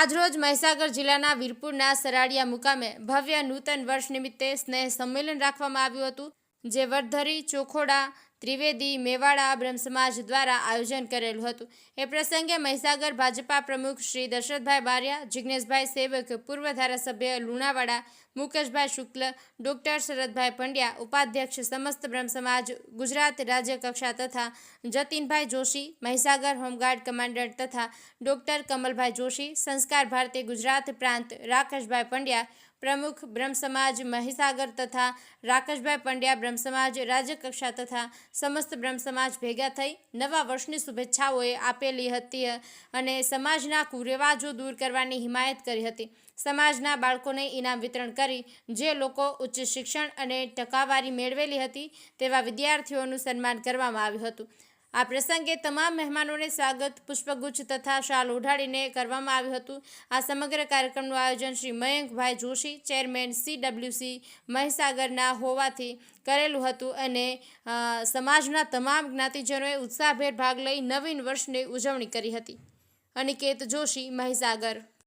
આજરોજ મહીસાગર જિલ્લાના વીરપુરના સરાડિયા મુકામે ભવ્ય નૂતન વર્ષ નિમિત્તે સ્નેહ સંમેલન રાખવામાં આવ્યું હતું, જે વરધરી, ચોખોડા ત્રિવેદી મેવાડા બ્રહ્મ સમાજ દ્વારા આયોજન કરેલું હતું. એ પ્રસંગે મહીસાગર ભાજપા પ્રમુખ શ્રી દશરથભાઈ બારિયા જિજ્ઞેશભાઈ સેવક, પૂર્વ ધારાસભ્ય લુણાવાડા, મુકેશભાઈ શુક્લ, ડોક્ટર શરદભાઈ પંડ્યા, ઉપાધ્યક્ષ સમસ્ત બ્રહ્મ સમાજ, ગુજરાત રાજ્ય કક્ષા તથા Jatinbhai Joshi, Mahisagar home guard commander તથા ડોક્ટર કમલભાઈ જોશી, સંસ્કાર ભારતી ગુજરાત પ્રાંત રાકેશભાઈ પંડ્યા પ્રમુખ બ્રહ્મ સમાજ, મહીસાગર તથા રાકેશભાઈ પંડ્યા બ્રહ્મ સમાજ રાજ્યકક્ષા તથા સમસ્ત બ્રહ્મ સમાજ ભેગા થઈ નવા વર્ષની શુભેચ્છાઓએ આપેલી હતી અને સમાજના કુરેવાજો દૂર કરવાની હિમાયત કરી હતી. સમાજના બાળકોને ઇનામ વિતરણ કરી જે લોકો ઉચ્ચ શિક્ષણ અને ટકાવારી મેળવેલી હતી તેવા વિદ્યાર્થીઓનું સન્માન કરવામાં આવ્યું હતું. આ પ્રસંગે તમામ મહેમાનોને સ્વાગત, પુષ્પગુચ્છ તથા શાલ ઓઢાડીને કરવામાં આવ્યું હતું. આ સમગ્ર કાર્યક્રમનું આયોજન શ્રી મયંકભાઈ જોશી, ચેરમેન સીડબ્લ્યુસી મહીસાગરના હોવાથી કરેલું હતું અને સમાજના તમામ જ્ઞાતિજનોએ ઉત્સાહભેર ભાગ લઈ નવીન વર્ષની ઉજવણી કરી હતી. અનિકેત જોશી, મહીસાગર.